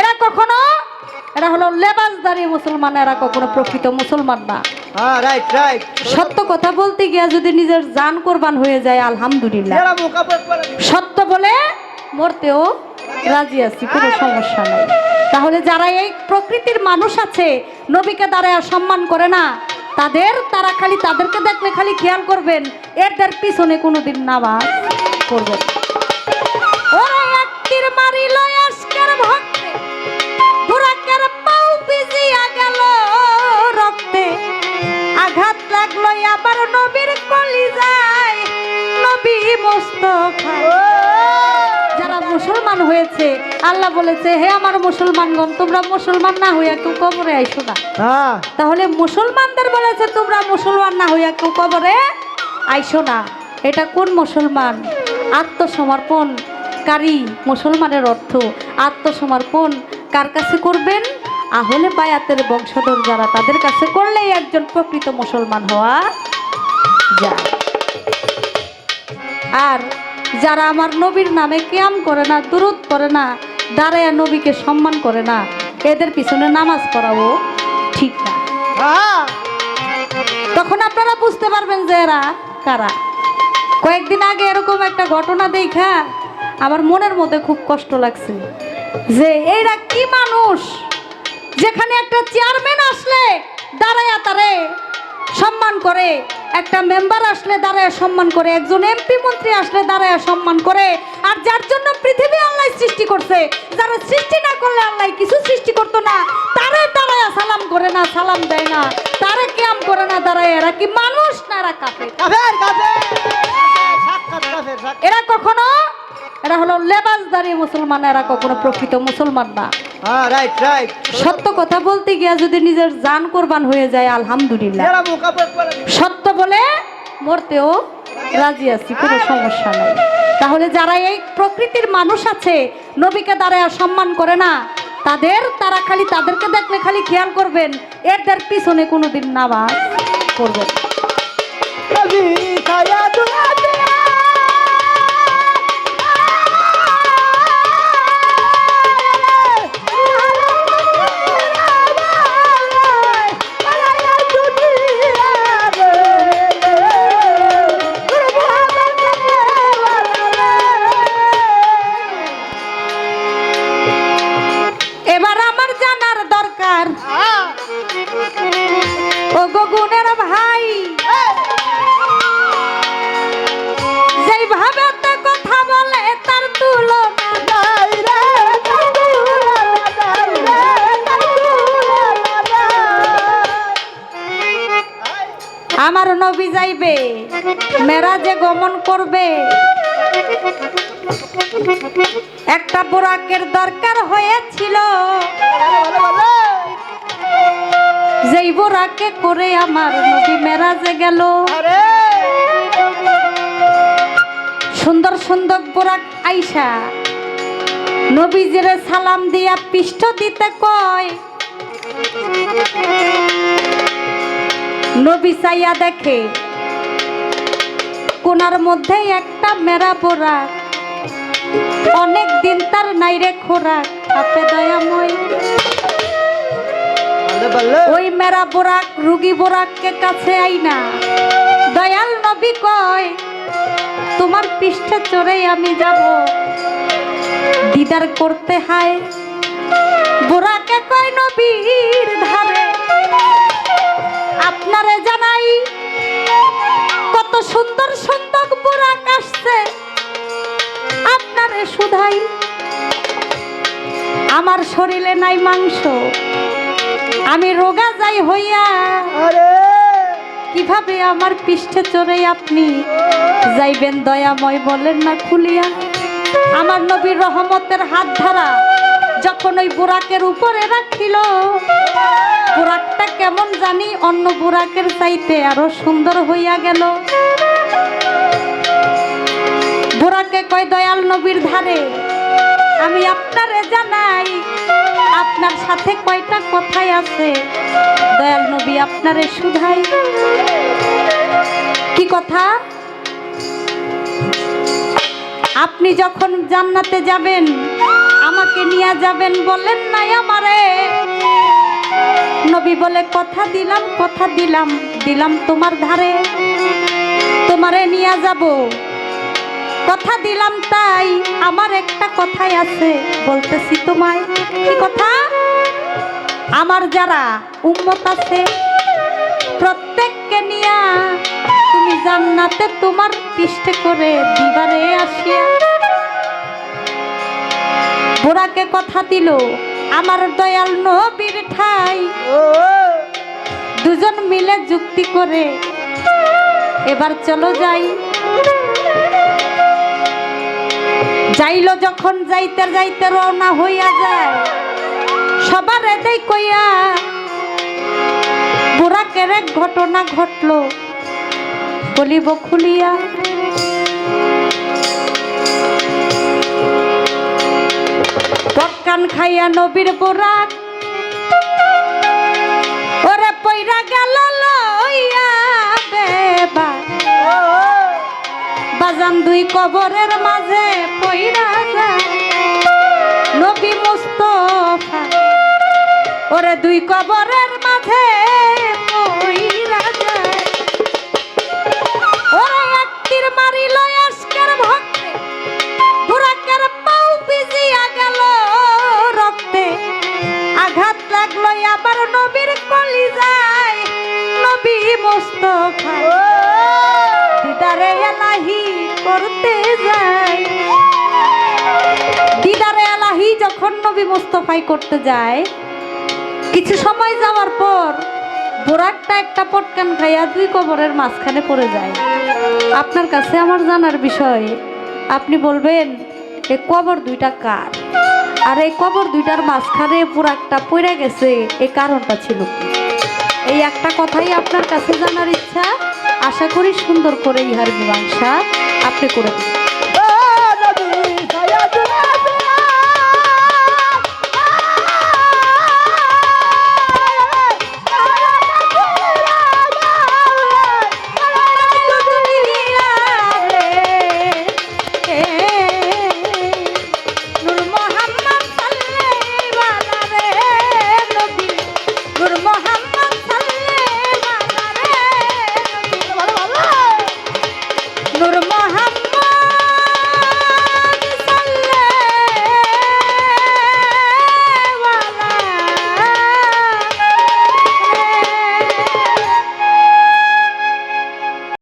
এরা কখনো এরা হলো লেবাসদারি মুসলমান এরা কখনো প্রকৃত মুসলমান না। হ্যাঁ সত্য কথা বলতে গিয়া যদি নিজের জান কোরবান হয়ে যায় আলহামদুলিল্লাহ। সত্য বলে মরতেও রাজি আছি কোনো সমস্যা নাই। তাহলে যারা এই প্রকৃতির মানুষ আছে নবীকে দাঁড়ায় সম্মান করে না তাদের তারা খালি তাদেরকে দেখলে খালি খেয়াল করবেন এদের পিছনে কোনোদিন নামাজ করবেন হয়েছে আল্লাহ বলেছে হে আমার মুসলমানগণ তোমরা মুসলমান না হইয়া কেউ কবরে আইসো না। তাহলে মুসলমানদের বলেছে তোমরা মুসলমান না হইয়া কেউ কবরে আইসো না। এটা কোন মুসলমান? আত্মসমর্পণ কারি মুসলমানের অর্থ। আত্মসমর্পণ কার কাছে করবেন? আহলে বায়াতের বংশধর যারা তাদের কাছে করলেই একজন প্রকৃত মুসলমান হওয়া যায়। আর যারা আমার নবীর নামে কেয়াম করে না দুরুদ করে না দাঁড়ায় নবীকে সম্মান করে না এদের পিছনে নামাজ পড়াবো ঠিক না। হ্যাঁ। তখন আপনারা বুঝতে পারবেন যে এরা কারা। কয়েকদিন আগে এরকম একটা ঘটনা দেখা আমার মনের মধ্যে খুব কষ্ট লাগছে যে এরা কি মানুষ? যেখানে একটা চেয়ারম্যান আসলে দাঁড়ায়া তারে সম্মান করে একটা মেম্বার আসলে দাঁড়ায় সম্মান করে একজন এমপি মন্ত্রী আসলে দাঁড়ায় সম্মান করে আর যার জন্য পৃথিবী আল্লাহ সৃষ্টি করছে যারা সৃষ্টি না করলে আল্লাহ কিছু সৃষ্টি করতো না তারে দাঁড়ায় সালাম করে না সালাম দেয় না তারে কেয়াম করে না দাঁড়ায় এরা কি মানুষ না এরা কাফের? এরা কখনো এরা হলো লেবাসদারি মুসলমান এরা কখনো প্রকৃত মুসলমান না। হ্যাঁ সত্য কথা বলতে গিয়া যদি নিজের জান কোরবান হয়ে যায় আলহামদুলিল্লাহ। সত্য বলে মরতেও রাজি আছি কোনো সমস্যা নেই। তাহলে যারা এই প্রকৃতির মানুষ আছে নবীকে দাঁড়ায় সম্মান করে না তাদের তারা খালি তাদেরকে দেখলে খালি খেয়াল করবেন এদের পিছনে কোনোদিন নামাজ করবেন নবী যাইবে। মেরাজে গমন করবে। একটা বোরাকের দরকার হয়েছিল। যেই বোরাকে করে আমার নবী মেরাজে গেল। সুন্দর সুন্দর বোরাক আইসা। নবীজিরে সালাম দিয়া পৃষ্ঠ দিতে কয়। নবী দেখে। কোনার মধ্যে একটা মেরা বোরাক অনেক দিন তার নাইরে খোরাক। আপে দয়াময়। ওই মেরা বোরাক রুগী বোরাককে কাছে আই না দয়াল নবী কয় তোমার পৃষ্ঠে চড়ে আমি যাব। দিদার করতে হায়। বোরাকে কয় নবীর ধারে। আপনারে জানাই কত সুন্দর সুন্দর বোরাক আসছে। আপনারে শুধাই আমার শরীরে নাই মাংস। আমি রোগা যাই হইয়া কীভাবে আমার পৃষ্ঠে চড়ে আপনি? যাইবেন দয়াময় বলেন না খুলিয়া। আমার নবীর রহমতের হাত ধরা যখন ওই বুরাকের উপরে রাখিল বুরাকটা কেমন জানি অন্য বুরাকের চাইতে আরও সুন্দর হইয়া গেল। বুরাকে কয়, দয়াল নবীর ধারে, আমি আপনারে জানাই, আপনার সাথে কয়টা কথাই আছে। দয়াল নবী আপনারে শুধাই। কি কথা? আপনি যখন জান্নাতে যাবেন, আমাকে নিয়ে যাবেন বলেন নাই আমারে। নবী বলে, কথা দিলাম কথা দিলাম দিলাম তোমার ধারে। তোমারে নিয়ে যাব। কথা দিলাম তাই আমার একটা কথাই আছে, বলতেছি তোমায়। কি কথা? আমার যারা উম্মত আছে, প্রত্যেককে নিয়া তুমি জান্নাতে তোমার পৃষ্ঠে করে দিবারে আসিয়া। বুড়াকে কথা দিল আমার দয়াল নবীর ঠাই। ও। দুজন মিলে যুক্তি করে। এবার চলো যাই। যাইলো যখন যাইতে যাইতে রওনা হইয়া যায়। সবার এদেই কইয়া বুড়াকের এক ঘটনা ঘটলো। বলিব খুলিয়া খাইয়া নবীর বোরাক ওরে পয়রা গেল বাজান দুই কবরের মাঝে পয়রা নবী মুস্তফা, ওরে দুই কবরের মাঝে এলাহি যায়। এলাহি যখন করতে যায়, কিছু সময় যাওয়ার পর একটা পটকান খাইয়া দুই কবরের মাঝখানে পড়ে যায়। আপনার কাছে আমার জানার বিষয়, আপনি বলবেন, এ কবর দুইটা কার? আর এই কবর দুইটার মাঝখানে বোরাকটা পড়ে গেছে এই কারণটা ছিল কি? এই একটা কথাই আপনার কাছে জানার ইচ্ছা? আশা করি সুন্দর করে ইহার মীমাংসা আপনি করে দিন।